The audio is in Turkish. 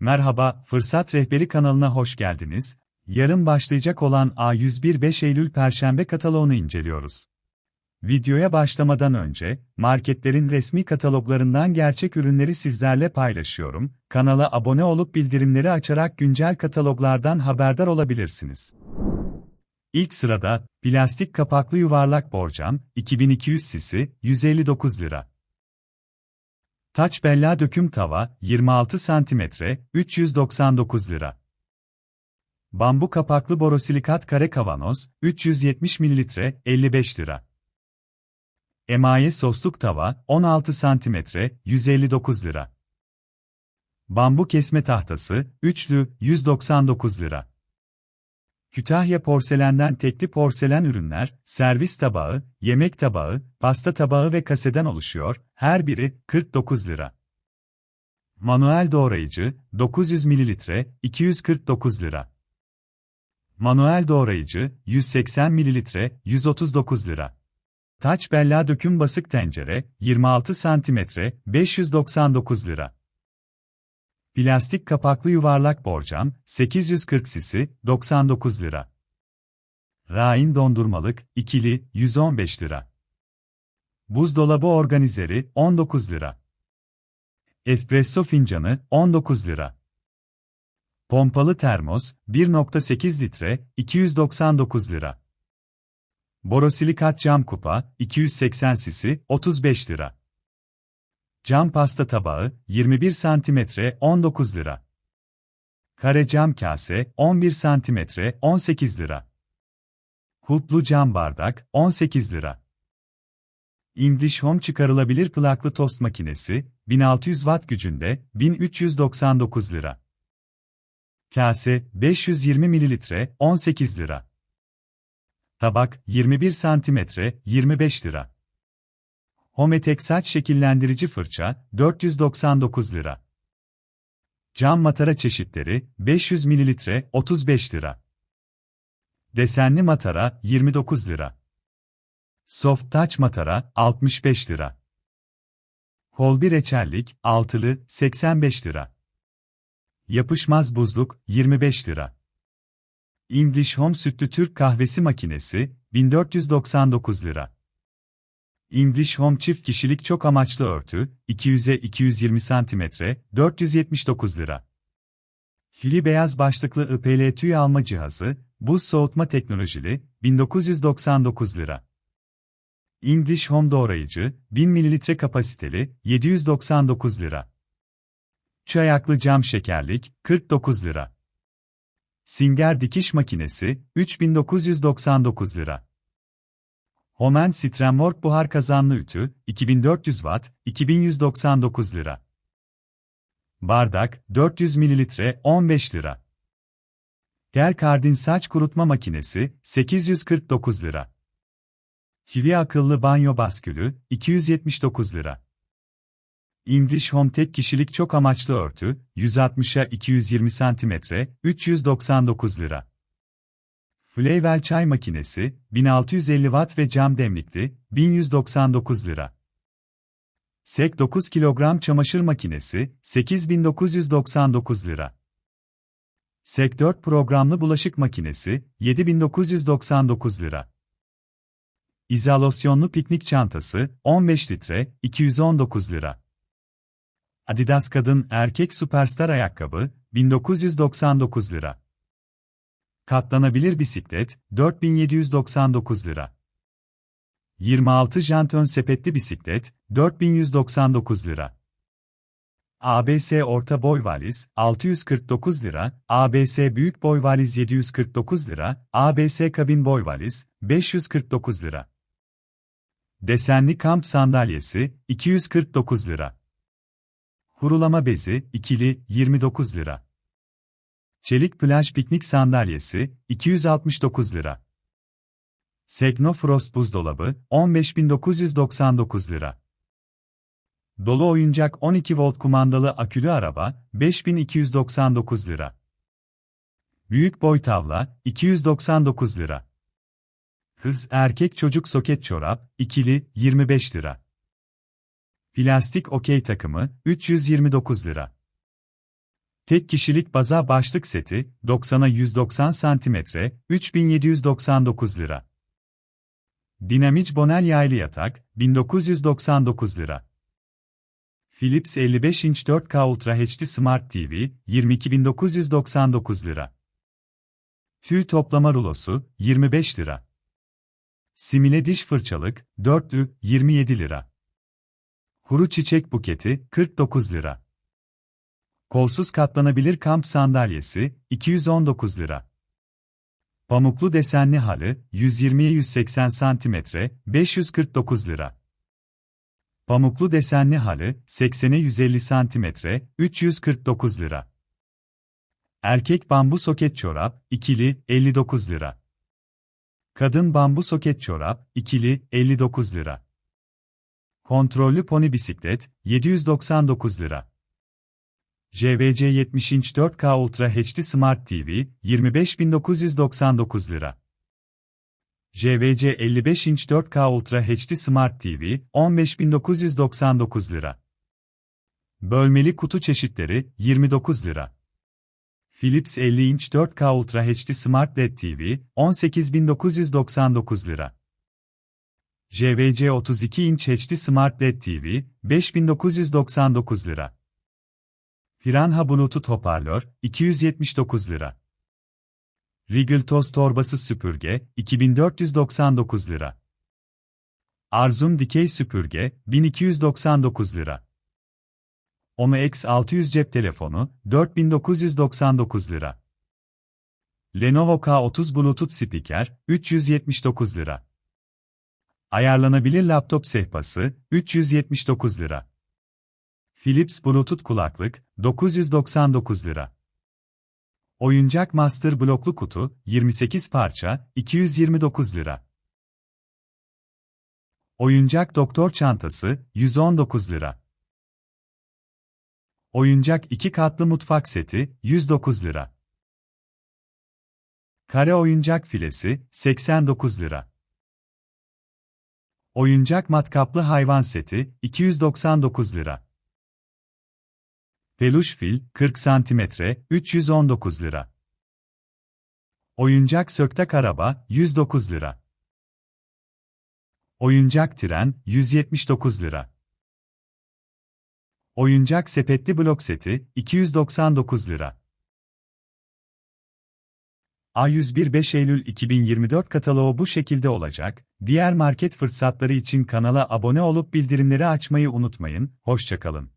Merhaba, Fırsat Rehberi kanalına hoş geldiniz. Yarın başlayacak olan A101 5 Eylül Perşembe kataloğunu inceliyoruz. Videoya başlamadan önce, marketlerin resmi kataloglarından gerçek ürünleri sizlerle paylaşıyorum. Kanala abone olup bildirimleri açarak güncel kataloglardan haberdar olabilirsiniz. İlk sırada, plastik kapaklı yuvarlak borcam, 2200 cc, 159 lira. Taç bella döküm tava, 26 cm, 399 lira. Bambu kapaklı borosilikat kare kavanoz, 370 ml, 55 lira. Emaye sosluk tava, 16 cm, 159 lira. Bambu kesme tahtası, üçlü, 199 lira. Kütahya porselenden tekli porselen ürünler, servis tabağı, yemek tabağı, pasta tabağı ve kaseden oluşuyor, her biri 49 lira. Manuel doğrayıcı, 900 ml, 249 lira. Manuel doğrayıcı, 180 ml, 139 lira. Taç bella döküm basık tencere, 26 cm, 599 lira. Plastik kapaklı yuvarlak borcam, 840 cc, 99 lira. Rain dondurmalık, ikili, 115 lira. Buzdolabı organizeri, 19 lira. Espresso fincanı, 19 lira. Pompalı termos, 1.8 litre, 299 lira. Borosilikat cam kupa, 280 cc, 35 lira. Cam pasta tabağı, 21 cm, 19 lira. Kare cam kase, 11 cm, 18 lira. Kulplu cam bardak, 18 lira. English Home çıkarılabilir plaklı tost makinesi, 1600 watt gücünde, 1399 lira. Kase, 520 ml, 18 lira. Tabak, 21 cm, 25 lira. Hometek saç şekillendirici fırça, 499 lira. Cam matara çeşitleri, 500 ml, 35 lira. Desenli matara, 29 lira. Soft touch matara, 65 lira. Kolbi reçellik, altılı, 85 lira. Yapışmaz buzluk, 25 lira. English Home sütlü Türk kahvesi makinesi, 1499 lira. English Home çift kişilik çok amaçlı örtü, 200'e 220 cm, 479 lira. Fili beyaz başlıklı IPL tüy alma cihazı, buz soğutma teknolojili, 1999 lira. English Home doğrayıcı, 1000 ml kapasiteli, 799 lira. Çayaklı cam şekerlik, 49 lira. Singer dikiş makinesi, 3999 lira. Homen Strenwork buhar kazanlı ütü, 2400 watt, 2199 lira. Bardak, 400 ml, 15 lira. Gel Kardin saç kurutma makinesi, 849 lira. Kivi akıllı banyo baskülü, 279 lira. English Home tek kişilik çok amaçlı örtü, 160'a 220 cm, 399 lira. Flavel çay makinesi, 1650 watt ve cam demlikli, 1199 lira. Sek 9 kilogram çamaşır makinesi, 8999 lira. Sek 4 programlı bulaşık makinesi, 7999 lira. İzolasyonlu piknik çantası, 15 litre, 219 lira. Adidas kadın erkek süperstar ayakkabı, 1999 lira. Katlanabilir bisiklet, 4799 lira. 26 jantön sepetli bisiklet, 4199 lira. ABS orta boy valiz, 649 lira, ABS büyük boy valiz 749 lira, ABS kabin boy valiz, 549 lira. Desenli kamp sandalyesi, 249 lira. Kurulama bezi, ikili, 29 lira. Çelik plaj piknik sandalyesi, 269 lira. Segno Frost buzdolabı, 15.999 lira. Dolu oyuncak 12 volt kumandalı akülü araba, 5299 lira. Büyük boy tavla, 299 lira. Kız erkek çocuk soket çorap, ikili, 25 lira. Plastik okey takımı, 329 lira. Tek kişilik baza başlık seti, 90'a 190 cm, 3799 lira. Dinamic Bonel yaylı yatak, 1999 lira. Philips 55 inç 4K Ultra HD Smart TV, 22999 lira. Tüy toplama rulosu, 25 lira. Simile diş fırçalık, 4'lü, 27 lira. Kuru çiçek buketi, 49 lira. Kolsuz katlanabilir kamp sandalyesi, 219 lira. Pamuklu desenli halı, 120'ye 180 cm, 549 lira. Pamuklu desenli halı, 80'e 150 cm, 349 lira. Erkek bambu soket çorap, ikili, 59 lira. Kadın bambu soket çorap, ikili, 59 lira. Kontrollü pony bisiklet, 799 lira. JVC 70 inç 4K Ultra HD Smart TV, 25.999 lira. JVC 55 inç 4K Ultra HD Smart TV, 15.999 lira. Bölmeli kutu çeşitleri, 29 lira. Philips 50 inç 4K Ultra HD Smart LED TV, 18.999 lira. JVC 32 inç HD Smart LED TV, 5999 lira. Piranha Bluetooth hoparlör, 279 lira. Regal toz torbası süpürge, 2499 lira. Arzum dikey süpürge, 1299 lira. Omo X600 cep telefonu, 4999 lira. Lenovo K30 Bluetooth spiker, 379 lira. Ayarlanabilir laptop sehpası, 379 lira. Philips Bluetooth kulaklık, 999 lira. Oyuncak Master bloklu kutu, 28 parça, 229 lira. Oyuncak doktor çantası, 119 lira. Oyuncak 2 katlı mutfak seti, 109 lira. Kare oyuncak filesi, 89 lira. Oyuncak matkaplı hayvan seti, 299 lira. Peluş fil, 40 cm, 319 lira. Oyuncak söktak araba, 109 lira. Oyuncak tren, 179 lira. Oyuncak sepetli blok seti, 299 lira. A101 5 Eylül 2024 kataloğu bu şekilde olacak. Diğer market fırsatları için kanala abone olup bildirimleri açmayı unutmayın. Hoşçakalın.